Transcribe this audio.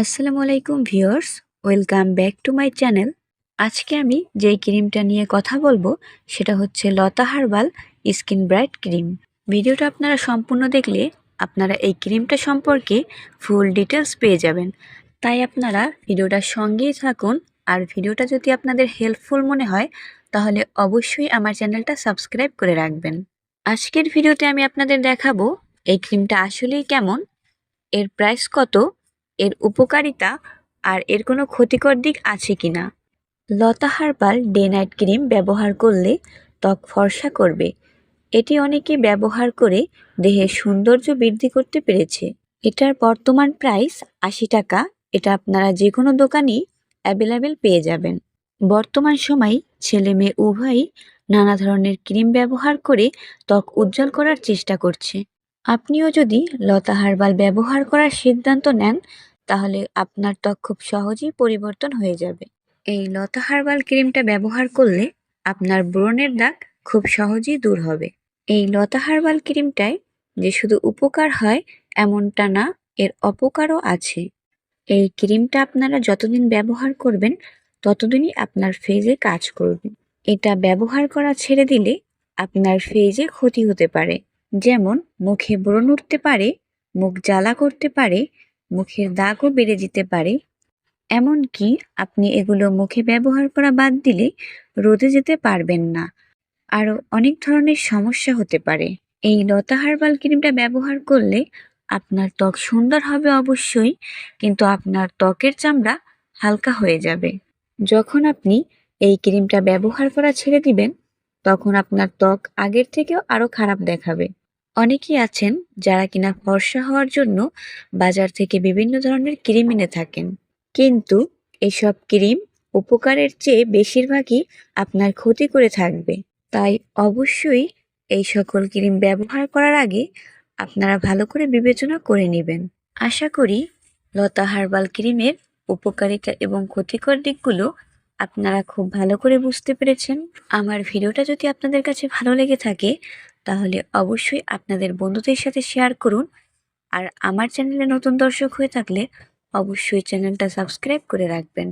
আসসালামু আলাইকুম viewers, welcome back to my channel. আজকে আমি যেই ক্রিমটা নিয়ে কথা বলব, সেটা হচ্ছে Lata herbal skin bright cream. ভিডিওটা আপনারা সম্পূর্ণ দেখলে আপনারা এই ক্রিমটা সম্পর্কে ফুল ডিটেলস পেয়ে যাবেন। তাই আপনারা ভিডিওটার সঙ্গেই থাকুন, আর ভিডিওটা যদি আপনাদের হেল্পফুল মনে হয়, তাহলে অবশ্যই আমার চ্যানেলটা সাবস্ক্রাইব করে রাখবেন। আজকের ভিডিওতে আমি আপনাদের দেখাবো, এই ক্রিমটা আসলেই কেমন, এর প্রাইস কত এর উপকারিতা আর এর কোনো ক্ষতিকর দিক আছে কি না? Lata herbal day night cream ব্যবহার করলে ত্বক ফর্সা করবে। এটি অনেকে ব্যবহার করে দেহের সৌন্দর্য বৃদ্ধি করতে পেরেছে। এটার বর্তমান প্রাইস আশি টাকা। এটা আপনারা যে কোনো দোকানেই অ্যাভেলেবেল পেয়ে যাবেন। বর্তমান সময় ছেলে মেয়ে উভয়ই নানা ধরনের ক্রিম ব্যবহার করে ত্বক উজ্জ্বল করার চেষ্টা করছে। আপনিও যদি লতা হার্বাল ব্যবহার করার সিদ্ধান্ত নেন তাহলে আপনার ত্বক খুব সহজেই পরিবর্তন হয়ে যাবে। এই লতা হার্বাল ক্রিমটা ব্যবহার করলে আপনার ব্রণের দাগ খুব সহজেই দূর হবে। এই লতা হার্বাল ক্রিমটায় যে শুধু উপকার হয় এমনটা না, এর অপকারও আছে। এই ক্রিমটা আপনারা যতদিন ব্যবহার করবেন, ততদিনই আপনার ফেজে কাজ করবে। এটা ব্যবহার করা ছেড়ে দিলে আপনার ফেজে ক্ষতি হতে পারে। যেমন, মুখে ব্রণ উঠতে পারে, মুখ জ্বালা করতে পারে মুখের দাগও বেড়ে যেতে পারে। এমনকি আপনি এগুলো মুখে ব্যবহার করা বাদ দিলে রোদে যেতে পারবেন না। আরও অনেক ধরনের সমস্যা হতে পারে। এই লতা হার্বাল ক্রিমটা ব্যবহার করলে আপনার ত্বক সুন্দর হবে অবশ্যই, কিন্তু আপনার ত্বকের চামড়া হালকা হয়ে যাবে। যখন আপনি এই ক্রিমটা ব্যবহার করা ছেড়ে দিবেন, তখন আপনার ত্বক আগের থেকেও আরও খারাপ দেখাবে। অনেকেই আছেন যারা কিনা ফর্সা হওয়ার জন্য বাজার থেকে বিভিন্ন ধরনের ক্রিম এনে থাকেন। কিন্তু এসব ক্রিম উপকারের চেয়ে বেশিরভাগই আপনার ক্ষতি করে থাকবে। তাই অবশ্যই এই সকল ক্রিম ব্যবহার করার আগে আপনারা ভালো করে বিবেচনা করে নেবেন। আশা করি লতা হার্বাল ক্রিমের উপকারিতা এবং ক্ষতিকর দিকগুলো আপনারা খুব ভালো করে বুঝতে পেরেছেন। আমার ভিডিওটা যদি আপনাদের কাছে ভালো লেগে থাকে তাহলে অবশ্যই আপনাদের বন্ধুদের সাথে শেয়ার করুন। আর আমার চ্যানেলে নতুন দর্শক হয়ে থাকলে অবশ্যই চ্যানেলটা সাবস্ক্রাইব করে রাখবেন।